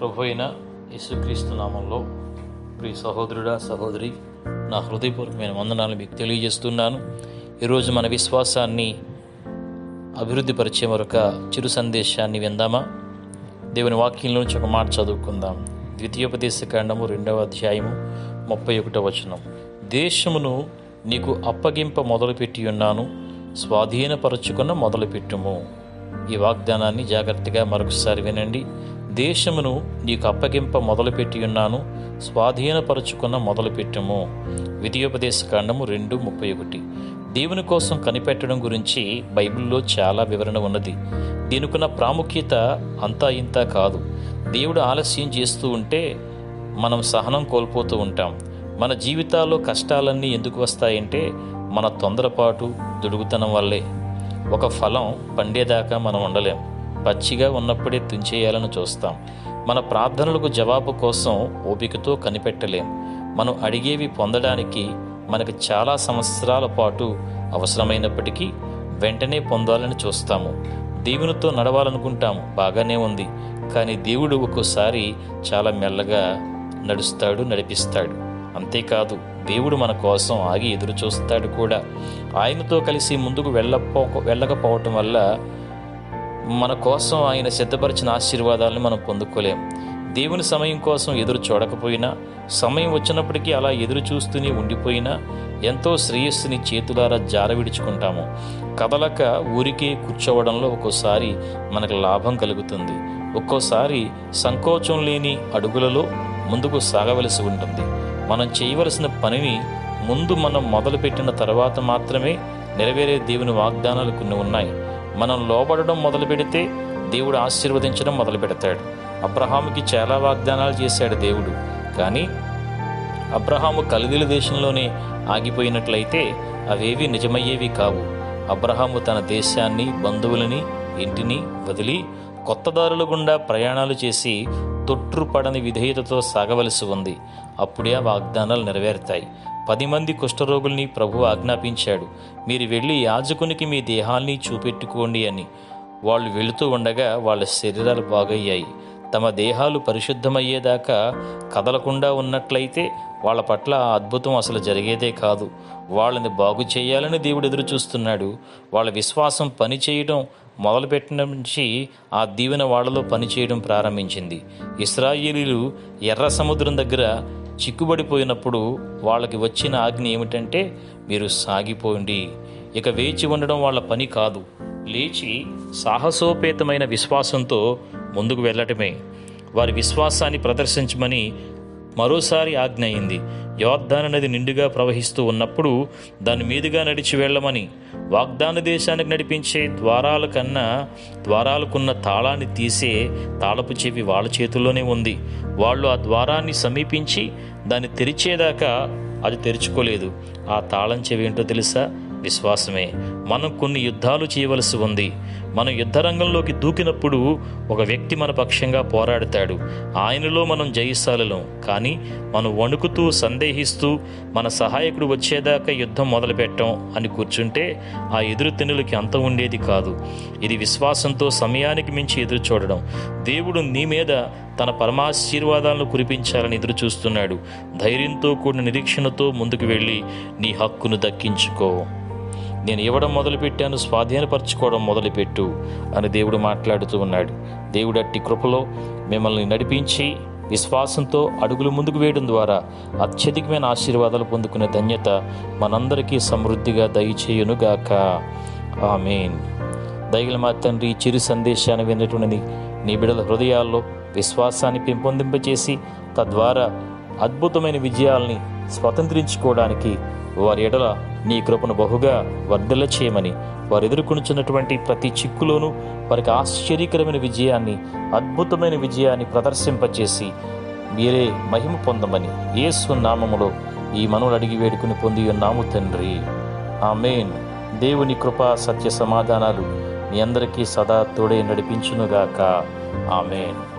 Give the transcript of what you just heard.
ప్రభు అయిన యేసుక్రీస్తు నామంలో ప్రియ సహోదరుడా సహోదరి నా హృదయపూర్వకమైన వందనాలు మీకు తెలియజేస్తున్నాను. ఈరోజు మన విశ్వాసాన్ని అభివృద్ధిపరిచే మరొక చిరు సందేశాన్ని విందామా? దేవుని వాక్యంలో నుంచి ఒక మాట చదువుకుందాం. ద్వితీయోపదేశ కాండము రెండవ అధ్యాయము ముప్పై ఒకటో వచనం. దేశమును నీకు అప్పగింప మొదలుపెట్టి ఉన్నాను స్వాధీనపరచుకున్న మొదలుపెట్టుము. ఈ వాగ్దానాన్ని జాగ్రత్తగా మరొకసారి వినండి. దేశమును నీకు అప్పగింప మొదలుపెట్టి ఉన్నాను స్వాధీనపరచుకున్న మొదలుపెట్టము. ద్వితీయోపదేశ కాండము రెండు ముప్పై ఒకటి. దేవుని కోసం కనిపెట్టడం గురించి బైబిల్లో చాలా వివరణ ఉన్నది. దీనికున్న ప్రాముఖ్యత అంతా ఇంత కాదు. దేవుడు ఆలస్యం చేస్తూ ఉంటే మనం సహనం కోల్పోతూ ఉంటాం. మన జీవితాల్లో కష్టాలన్నీ ఎందుకు వస్తాయంటే మన తొందరపాటు దుడుగుతనం వల్లే. ఒక ఫలం పండేదాకా మనం ఉండలేం పచ్చిగా ఉన్నప్పుడే తుంచేయాలని చూస్తాం. మన ప్రార్థనలకు జవాబు కోసం ఓపికతో కనిపెట్టలేం. మనం అడిగేవి పొందడానికి మనకు చాలా సంవత్సరాల పాటు అవసరమైనప్పటికీ వెంటనే పొందాలని చూస్తాము. దేవునితో నడవాలనుకుంటాము బాగానే ఉంది. కానీ దేవుడు ఒక్కోసారి చాలా మెల్లగా నడుస్తాడు నడిపిస్తాడు. అంతేకాదు దేవుడు మన కోసం ఆగి ఎదురు చూస్తాడు కూడా. ఆయనతో కలిసి ముందుకు వెళ్ళపో వెళ్ళకపోవటం వల్ల మన కోసం ఆయన సిద్ధపరిచిన ఆశీర్వాదాలను మనం పొందుకోలేం. దేవుని సమయం కోసం ఎదురు చూడకపోయినా సమయం వచ్చినప్పటికీ అలా ఎదురు చూస్తూనే ఉండిపోయినా ఎంతో శ్రేయస్సుని చేతులారా జారవిడుచుకుంటాము. కదలక ఊరికే కూర్చోవడంలో ఒక్కోసారి మనకు లాభం కలుగుతుంది. ఒక్కోసారి సంకోచం లేని అడుగులలో ముందుకు సాగవలసి ఉంటుంది. మనం చేయవలసిన పనిని ముందు మనం మొదలుపెట్టిన తర్వాత మాత్రమే నెరవేరే దేవుని వాగ్దానాలు కొన్ని ఉన్నాయి. మనం లోబడడం మొదలు పెడితే దేవుడు ఆశీర్వదించడం మొదలు పెడతాడు. అబ్రహాముకి చాలా వాగ్దానాలు చేశాడు దేవుడు. కానీ అబ్రహాము కలిదిల దేశంలోనే ఆగిపోయినట్లయితే అవేవి నిజమయ్యేవి కావు. అబ్రహాము తన దేశాన్ని బంధువులని ఇంటిని వదిలి కొత్త దారుల గుండా ప్రయాణాలు చేసి తొట్టుపడని విధేయతతో సాగవలసి ఉంది. అప్పుడే ఆ వాగ్దానాలు నెరవేరుతాయి. పది మంది కుష్ఠరోగుల్ని ప్రభు ఆజ్ఞాపించాడు. మీరు వెళ్ళి యాజకునికి మీ దేహాల్ని చూపెట్టుకోండి అని. వాళ్ళు వెళుతూ ఉండగా వాళ్ళ శరీరాలు బాగయ్యాయి. తమ దేహాలు పరిశుద్ధమయ్యేదాకా కదలకుండా ఉన్నట్లయితే వాళ్ళ పట్ల ఆ అద్భుతం అసలు జరిగేదే కాదు. వాళ్ళని బాగు చేయాలని దేవుడు ఎదురు చూస్తున్నాడు. వాళ్ళ విశ్వాసం పని చేయడం మొదలుపెట్టిన నుంచి ఆ దీవెన వాళ్ళలో పనిచేయడం ప్రారంభించింది. ఇస్రాయేలీలు ఎర్ర సముద్రం దగ్గర చిక్కుబడిపోయినప్పుడు వాళ్ళకి వచ్చిన ఆజ్ఞ ఏమిటంటే మీరు సాగిపోండి. ఇక వేచి ఉండడం వాళ్ళ పని కాదు. లేచి సాహసోపేతమైన విశ్వాసంతో ముందుకు వెళ్ళటమే. వారి విశ్వాసాన్ని ప్రదర్శించమని మరోసారి ఆజ్ఞ అయింది. యోర్ధాన నది నిండుగా ప్రవహిస్తూ ఉన్నప్పుడు దాని మీదుగా నడిచి వెళ్ళమని వాగ్దాన దేశానికి నడిపించే ద్వారాల కన్నా ద్వారాలకున్న తాళాన్ని తీసే తాళపు చెవి వాళ్ళ చేతుల్లోనే ఉంది. వాళ్ళు ఆ ద్వారాన్ని సమీపించి దాన్ని తెరిచేదాకా అది తెరుచుకోలేదు. ఆ తాళం చెవి ఏంటో తెలుసా? విశ్వాసమే. మనం కొన్ని యుద్ధాలు చేయవలసి ఉంది. మనం యుద్ధరంగంలోకి దూకినప్పుడు ఒక వ్యక్తి మన పక్షంగా పోరాడతాడు. ఆయనలో మనం జయిస్తాలలో కానీ మనం వణుకుతూ సందేహిస్తూ మన సహాయకుడు వచ్చేదాకా యుద్ధం మొదలుపెట్టాం అని కూర్చుంటే ఆ ఎదురు తెన్నులకి అంత ఉండేది కాదు. ఇది విశ్వాసంతో సమయానికి మించి ఎదురు చూడడం. దేవుడు నీ మీద తన పరమాశీర్వాదాలను కురిపించాలని ఎదురు చూస్తున్నాడు. ధైర్యంతో కూడిన నిరీక్షణతో ముందుకు వెళ్ళి నీ హక్కును దక్కించుకో. నేను ఇవ్వడం మొదలుపెట్టాను స్వాధీనపరచుకోవడం మొదలుపెట్టు అని దేవుడు మాట్లాడుతూ ఉన్నాడు. దేవుడు అట్టి కృపలో మిమ్మల్ని నడిపించి విశ్వాసంతో అడుగులు ముందుకు వేయడం ద్వారా అత్యధికమైన ఆశీర్వాదాలు పొందుకునే ధన్యత మనందరికీ సమృద్ధిగా దయచేయునుగాక. ఆమెన్. దయగల మా తండ్రి ఈ చిరు సందేశాన్ని విన్నటువంటి నీ బిడల హృదయాల్లో విశ్వాసాన్ని పెంపొందింపచేసి తద్వారా అద్భుతమైన విజయాల్ని స్వతంత్రించుకోవడానికి వారి ఎడల నీ కృపను బహుగా వర్ధల చేయమని వారు ఎదుర్కొనుచున్నటువంటి ప్రతి చిక్కులోనూ వారికి ఆశ్చర్యకరమైన విజయాన్ని అద్భుతమైన విజయాన్ని ప్రదర్శింపచేసి మీరే మహిమ పొందమని యేసు నామములో ఈ మనవులు అడిగి వేడుకుని పొంది ఉన్నాము తండ్రి. ఆమెన్. దేవుని కృపా సత్య సమాధానాలు మీ అందరికీ సదా తోడే నడిపించునుగాక. ఆమెన్.